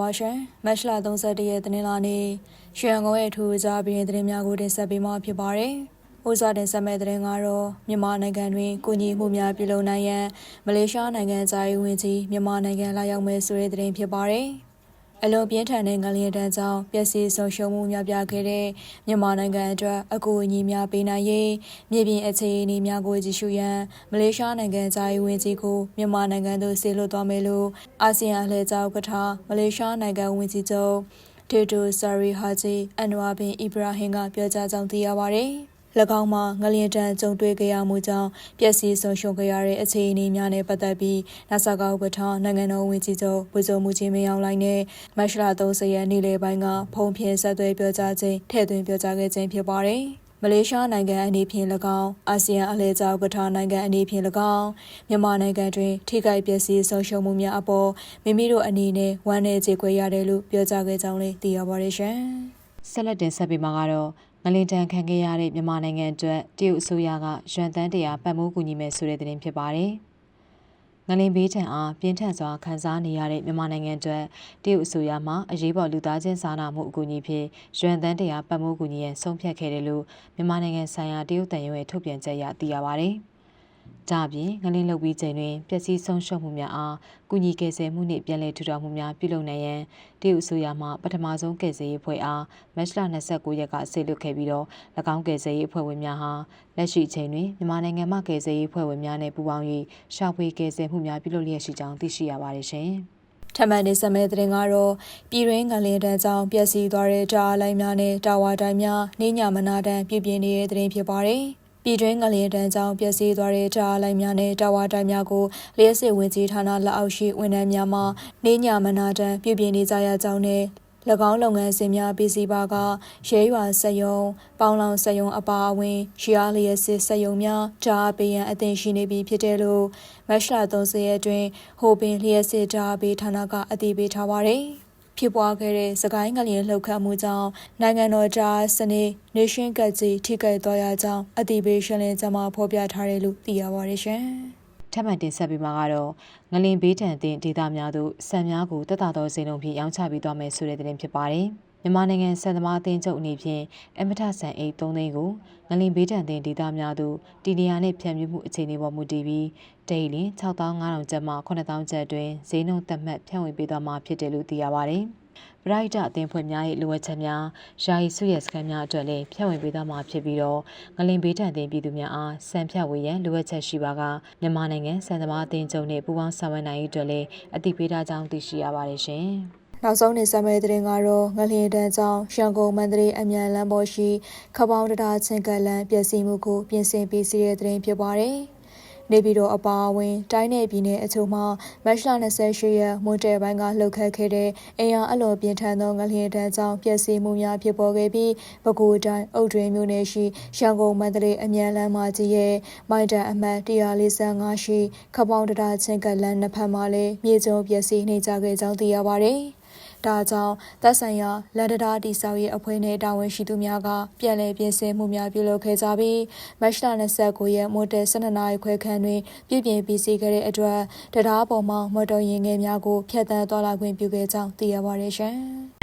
ပါရှင်မတ်လ31ရက်တင်းလာနေ့ရွှေရန်ကုန်ရဲ့ထူးခြားပြည်သတင်းများကိုတင်ဆက်ပေးမှာဖြစ်ပါတယ်။ဥစားတင်ဆက်မဲ့သတင်းကတော့မြန်မာနိုင်ငံတွင်ကုညီမှုများပြုလုပ်နိုင်ရန်မလေးရှားနိုင်ငံသားရေးဝန်ကြီးမြန်မာနိုင်ငံလာရောက်မဲ့ဆိုတဲ့သတင်းဖြစ်ပါတယ်။ အလွန်ပြင်းထန်တဲ့ငလျင်တန်းကြောင့်ပျက်စီးဆုံးရှုံးမှုများပြားခဲ့တဲ့မြန်မာနိုင်ငံအတွက်အကူအညီများပေးနိုင်ရေးမြေပြင်အခြေအနေများကိုကြည့်ရှုရန်မလေးရှားနိုင်ငံသားရေးဝန်ကြီးကိုမြန်မာနိုင်ငံသို့ဆေလွတ်သွားမယ်လို့အာဆီယံအလှည့်ကျဥက္ကဋ္ဌမလေးရှားနိုင်ငံဝန်ကြီးချုပ်ဒေတိုဆာရီဟာဂျီအန်နဝါဘင်အီဘရာဟင်ကပြောကြားကြောင်းသိရပါတယ်။၎ င်းမှာငလျင်တန်းကြုံတွေ့ခဲ့ရမှုကြောင့်ပျက်စီးဆုံးရှုံးခဲ့ရတဲ့အခြေအနေများနဲ့ပတ်သက်ပြီးနာဆာကာဥက္ကဋ္ဌနိုင်ငံတော်ဝန်ကြီးချုပ်ဗိုလ်ချုပ်မှုချင်းမင်းအောင်လှိုင်နဲ့မတ်လ30ရက်နေ့လယ်ပိုင်းကဖုံးဖြင်းဆက်သွယ်ပြောကြားခြင်းထည့်သွင်းပြောကြားခဲ့ခြင်းဖြစ်ပါတယ်။မလေးရှားနိုင်ငံအနေဖြင့်၎င်းအာဆီယံအလဲကျောက်ကထားနိုင်ငံအနေဖြင့်၎င်းမြန်မာနိုင်ငံတွင် ထိခိုက်ပျက်စီးဆုံးရှုံးမှုများအပေါ်မိမိတို့အနေနဲ့ဝမ်းနည်းကြေကွဲရတယ်လို့ပြောကြားခဲ့ကြောင်းလည်းသိရပါတယ်ရှင်။ဆက်လက်တင်ဆက်ပေးမှာကတော့ ငလင်တန်ခံခဲ့ရတဲ့မြန်မာနိုင်ငံအတွက်တရုတ်အစိုးရကရွှန်တန်းတရားပတ်မိုးကူညီမယ်ဆိုတဲ့သတင်းဖြစ်ပါတယ်။ငလင်ဘေးထံအားပြင်းထန်စွာခံစားနေရတဲ့မြန်မာနိုင်ငံအတွက်တရုတ်အစိုးရမှအရေးပေါ်လူသားချင်းစာနာမှုအကူအညီဖြင့်ရွှန်တန်းတရားပတ်မိုးကူညီရန်ဆုံးဖြတ်ခဲ့တယ်လို့မြန်မာနိုင်ငံဆိုင်ရာတရုတ်တန်ရုံးရဲ့ထုတ်ပြန်ချက်အရသိရပါတယ်။။ ဒါပြင်ငလင်းလုပ်ပြီးချိန်တွင်ပျက်စီးဆုံးရှုံးမှုများအားကုညီကယ်ဆယ်မှုနှင့်ပြန်လည်ထူထောင်မှုများပြုလုပ်နိုင်ရန်တရုတ်အစိုးရမှပထမဆုံးကယ်ဆယ်ရေးအဖွဲ့အားမတ်လ29ရက်ကဆေလွတ်ခဲ့ပြီးတော့၎င်းကယ်ဆယ်ရေးအဖွဲ့ဝင်များဟာလက်ရှိချိန်တွင်မြန်မာနိုင်ငံမှကယ်ဆယ်ရေးအဖွဲ့ဝင်များနဲ့ပူးပေါင်း၍ရှာဖွေကယ်ဆယ်မှုများပြုလုပ်လျက်ရှိကြောင်းသိရှိရပါတယ်ရှင်။ထပ်မံနေဆက်မဲ့တဲ့ကတော့ပြည်ရင်းငလင်တန်းကြောင့်ပျက်စီးသွားတဲ့တာအလိုက်များနဲ့တာဝါတိုင်းများနေညမနာတန်းပြည်ပြင်းနေတဲ့တဲ့ဖြစ်ပါတယ်။ ပြည်တွင်းငလျင်တန်းကြောင့်ပျက်စီးသွားတဲ့တားလိုက်များနဲ့တာဝါတိုင်းများကိုလျှက်စစ်ဝင်ကြီးဌာနလက်အောက်ရှိဝန်ထမ်းများမှနေညမနာတန်းပြည်ပြင်းနေကြရကြောင်းနဲ့၎င်းလုပ်ငန်းစဉ်များပြည်စည်းပါကရဲရွာစက်ယုံပေါင်းလောင်စက်ယုံအပါအဝင်ရှီယာလျက်စစ်စက်ယုံများဓာပေးရန်အသင်ရှိနေပြီဖြစ်တယ်လို့မတ်လ30ရက်အတွင်းဟိုပင်လျက်စစ်ဓာပေးဌာနကအသိပေးထားပါတယ်။ ဖြစ်ပွားခဲ့တဲ့စကိုင်းငလျင်လှုပ်ခတ်မှုကြောင့်နိုင်ငံတော်ကြားစနေ Nation ကကြီးထိခိုက်သွားရကြောင်းအသိပေးရှင်းလင်းကြမှာဖော်ပြထားတယ်လို့သိရပါတယ်ရှင်။ထပ်မံတင်ဆက်ပေးမှာကတော့ငလင်ဘေးတံတင်ဒေသများသို့ဆံများကိုတက်တာသောစိန်လုံးဖြင့်ရောင်းချပြီးသွားမယ်ဆိုတဲ့သတင်းဖြစ်ပါတယ်။ မြန်မာနိုင်ငံစံသမားအသင်းချုပ်အနေဖြင့်အမထဆန်အိတ်3သိန်းကိုငလင်ဘေးတံတင်ဒေသများသို့တီနီယာနှင့်ဖြန့်ဖြူးမှုအခြေအနေပေါ်မူတည်ပြီးတိတ်လင်6500ကျပ်မှ9000ကျပ်အတွင်းဈေးနှုန်းသတ်မှတ်ဖြန့်ဝေပေးသွားမှာဖြစ်တယ်လို့သိရပါတယ်။ပရိုက်တာအသင်းဖွဲ့များရဲ့လိုအပ်ချက်များယာယီစုရဲစခန်းများအတွက်လည်းဖြန့်ဝေပေးသွားမှာဖြစ်ပြီးတော့ငလင်ဘေးတံတင်ပြည်သူများအားစံဖြတ်ဝေရန်လိုအပ်ချက်ရှိပါကမြန်မာနိုင်ငံစံသမားအသင်းချုပ်နှင့်ပူးပေါင်းဆောင်ရွက်နိုင်ရေးအတွက်လည်းအသိပေးထားကြောင်းသိရှိရပါတယ်ရှင်။ နောက်ဆုံးနေဆက်မဲ့တဲ့တင်ကတော့ငလျင်တန်းကြောင့်ရန်ကုန်မန္တလေးအမြန်လမ်းပေါ်ရှိခပောင်းတတာချင်းကလန်ပျက်စီးမှုကိုပြင်ဆင်ပေးစီတဲ့တင်ဖြစ်ပါတယ်။နေပြည်တော်အပါအဝင်တိုင်းနယ်ပြည်နယ်အချို့မှာမတ်လ28ရက်မွန်တဲပိုင်းကလှုပ်ခတ်ခဲ့တဲ့အင်အားအလွန်ပြင်းထန်သောငလျင်တန်းကြောင့်ပျက်စီးမှုများဖြစ်ပေါ်ခဲ့ပြီးပဲခူးတိုင်းအုတ်တွင်မြို့နယ်ရှိရန်ကုန်မန္တလေးအမြန်လမ်းမကြီးရဲ့မိုင်တန်အမှတ်145ရှိခပောင်းတတာချင်းကလန်းနှစ်ဖက်မှာလည်းမြေကျုံပျက်စီးနေကြခဲ့ကြောင်းသိရပါတယ်။ ဒါကြောင့်သက်ဆိုင်ရာလန်ဒတာတိဆောက်ရေးအဖွဲ့နဲ့တာဝန်ရှိသူများကပြည်လဲပြင်ဆင်မှုများပြုလုပ်ခဲ့ကြပြီးမတ်လ29ရက်မို့တဲ့12နာရီခွဲခန့်တွင်ပြည်ပြင်ပြီးစီးခဲ့တဲ့အတွက်တရားပေါ်မှမော်တော်ယာဉ်ငယ်များကိုဖျက်ဆီးသွားလာခွင့်ပြုခဲ့ကြောင်းသိရပါတယ်ရှင်။